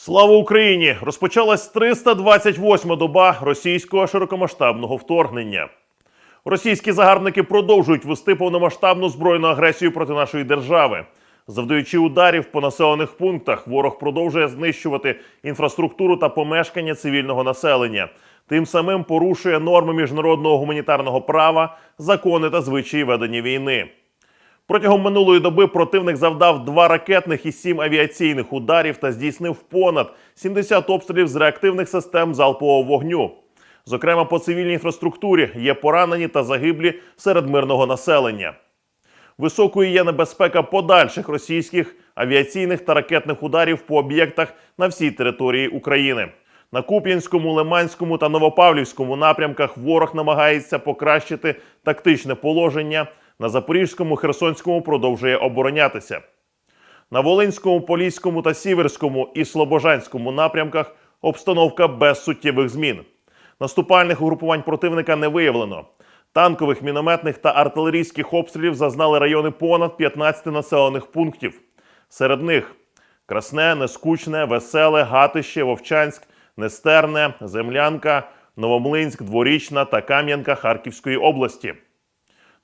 Слава Україні! Розпочалась 328-ма доба російського широкомасштабного вторгнення. Російські загарбники продовжують вести повномасштабну збройну агресію проти нашої держави. Завдаючи ударів по населених пунктах, ворог продовжує знищувати інфраструктуру та помешкання цивільного населення. Тим самим порушує норми міжнародного гуманітарного права, закони та звичаї ведення війни. Протягом минулої доби противник завдав два ракетних і сім авіаційних ударів та здійснив понад 70 обстрілів з реактивних систем залпового вогню. Зокрема, по цивільній інфраструктурі є поранені та загиблі серед мирного населення. Високою є небезпека подальших російських авіаційних та ракетних ударів по об'єктах на всій території України. На Куп'янському, Лиманському та Новопавлівському напрямках ворог намагається покращити тактичне положення. На Запорізькому, Херсонському продовжує оборонятися. На Волинському, Поліському та Сіверському і Слобожанському напрямках обстановка без суттєвих змін. Наступальних угрупувань противника не виявлено. Танкових, мінометних та артилерійських обстрілів зазнали райони понад 15 населених пунктів. Серед них Красне, Нескучне, Веселе, Гатище, Вовчанськ, Нестерне, Землянка, Новомлинськ, Дворічна та Кам'янка Харківської області.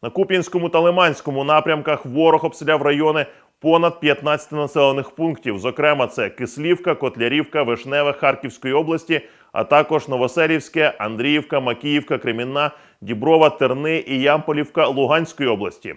На Куп'янському та Лиманському напрямках ворог обстріляв райони понад 15 населених пунктів. Зокрема, це Кислівка, Котлярівка, Вишневе Харківської області, а також Новоселівське, Андріївка, Макіївка, Кремінна, Діброва, Терни і Ямполівка Луганської області.